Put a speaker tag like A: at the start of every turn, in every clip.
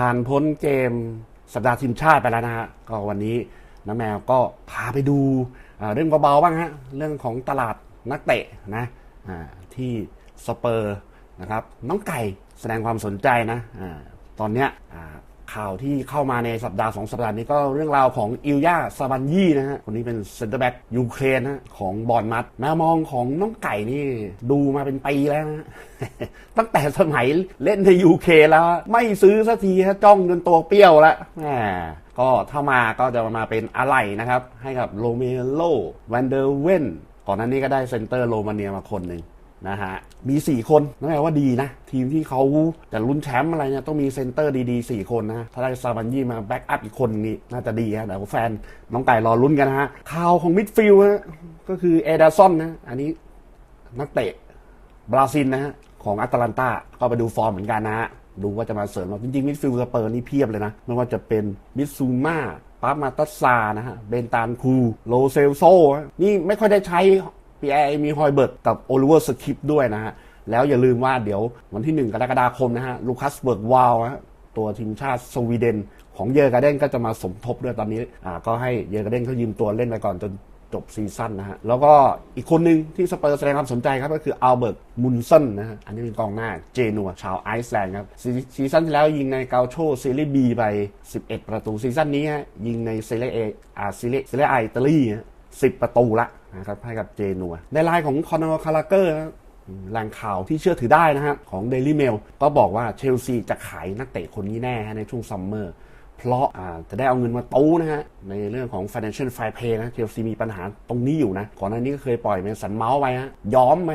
A: ่านพ้นเกมสัปดาห์ทีมชาติไปแล้วนะฮะก็วันนี้น้าแมวก็พาไปดูเรื่องเบาๆบ้างฮะเรื่องของตลาดนักเตะนะที่สเปอร์นะครับน้องไก่แสดงความสนใจนะตอนเนี้ย ข่าวที่เข้ามาในสัปดาห์สองสัปดาห์นี้ก็เรื่องราวของอิลยาซาบันยี่นะฮะคนนี้เป็นเซนเตอร์แบ็กยูเครนนะของบอลมัดแมวมองของน้องไก่นี่ดูมาเป็นปีแล้วนะตั้งแต่สมัยเล่นในยูเคแล้ว ไม่ซื้อสักทีฮะจ้องจนตัวเปรี้ยวแล้วแหมก็ถ้ามาก็จะมาเป็นอะไรนะครับ ให้กับโรเมโลแวนเดอร์เวนก่อนหน้านี้ก็ได้เซนเตอร์โรมาเนียมาคนหนึ่ง นะฮะมี 4 คนนั่นแปลว่าดีนะ ทีมที่เขาจะลุ้นแชมป์อะไรเนี่ยต้องมีเซนเตอร์ดีๆ 4 คนนะ ถ้าได้ซาบันยี่มาแบ็กอัพอีกคนนี้น่าจะดีฮะแต่ว่าแฟนน้องไก่รอลุ้นกันนะฮะข่าวของมิดฟิลด์ฮะก็คือเอเดอร์ซอนนะ อันนี้นักเตะบราซิลนะฮะของอัตแลนตาก็ไปดูฟอร์มเหมือนกันนะฮะดูว่าจะมาเสริมเราจริงๆมิดฟิลด์สเปอร์นี่เพียบเลยนะไม่ว่าจะเป็นมิซูมาปามาตัสซานะฮะเบนตานคูโลเซลโซนี่ไม่ค่อยได้ใช้ ปีไอมีฮอยเบิร์ตกับโอลิเวอร์สคิปด้วยนะฮะ แล้วอย่าลืมว่าเดี๋ยววันที่ 1 กรกฎาคมนะฮะลูคัสเบิร์กวาลฮะตัวทีมชาติสวีเดน ของเยอร์การเดนก็จะมาสมทบด้วยตอนนี้อ่าก็ให้เยอร์การเดนเขายืมตัวเล่นไปก่อนจนจบซีซั่นนะฮะ แล้วก็อีกคนหนึ่งที่สเปอร์แสดงความสนใจครับก็คืออัลเบิร์ตมุนสันนะฮะ อันนี้เป็นกองหน้าเจนัวชาวไอซ์แลนด์ครับซีซั่นที่แล้วยิงในเกาโชซีรีส์บีไป 11 ประตูซีซั่นนี้ยิงในซีรีส์เออาซีรีส์ซีรีส์ไออิตาลี 10 ประตูละนะครับให้กับเจนัว ในไลน์ของคอนอร์คาราเกอร์แหล่งข่าวที่เชื่อถือได้นะฮะของ Daily Mail ก็บอกว่าเชลซีจะขายนักเตะคนนี้แน่ในช่วงซัมเมอร์เพราะจะได้เอาเงินมาตู้นะฮะ ในเรื่องของ financial fair play นะเชลซีมีปัญหาตรงนี้อยู่นะ ก่อนหน้านี้ก็เคยปล่อยเมสันเมาส์ไปฮะย้อมไป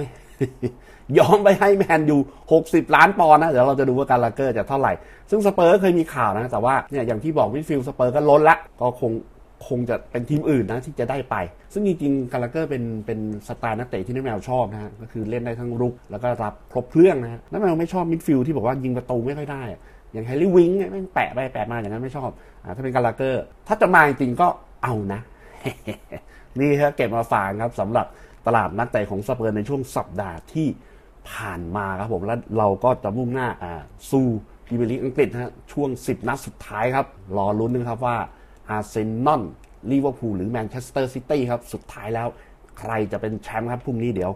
A: ย้อมไปให้แมนอยู่60 ล้านปอนด์นะ เดี๋ยวเราจะดูว่าการลาเกอร์จะเท่าไหร่ ซึ่งสเปอร์เคยมีข่าวนะ แต่ว่าเนี่ยอย่างที่บอกวิฟิลสเปอร์ก็ล้นละ ก็คง คงจะเป็นทีมอื่นนะที่จะได้ไป ซึ่งจริงๆ กาลาเกอร์เป็นเป็นสไตล์นักเตะที่น้าแมวชอบนะฮะ ก็คือเล่นได้ทั้งรุก แล้วก็รับครบเครื่องนะฮะน้าแมวไม่ชอบมิดฟิลด์ที่บอกว่ายิงประตูไม่ค่อยได้อะอย่างแฮร์รี่วิงเนี่ยแม่งแปะไปแปะมาอย่างนั้นไม่ชอบอ่าถ้าเป็นกาลาเกอร์ ถ้าจะมาจริงๆก็เอานะ นี่ฮะเก็บมาฝากครับสำหรับตลาดนักเตะของสเปอร์ในช่วงสัปดาห์ที่ผ่านมาครับผมแล้วเราก็จะมุ่งหน้าอ่าสู่พรีเมียร์ลีกอังกฤษนะฮะช่วง 10 นัดสุดท้ายครับรอลุ้นนะครับว่า อาร์เซนอลลิเวอร์พูลหรือแมนเชสเตอร์ซิตี้ครับ สุดท้ายแล้วใครจะเป็นแชมป์ครับพรุ่งนี้เดี๋ยว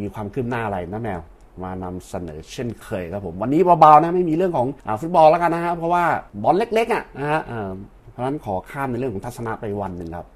A: มีความคืบหน้าอะไรนะแมวมานำเสนอเช่นเคยครับผม วันนี้เบาๆนะไม่มีเรื่องของอฟุตบอลแล้วกันนะฮะเพราะว่าบอลเล็กๆอะนะฮะเพราะฉะนั้นขอข้ามในเรื่องของทัศนะไปวันหนึ่งครับ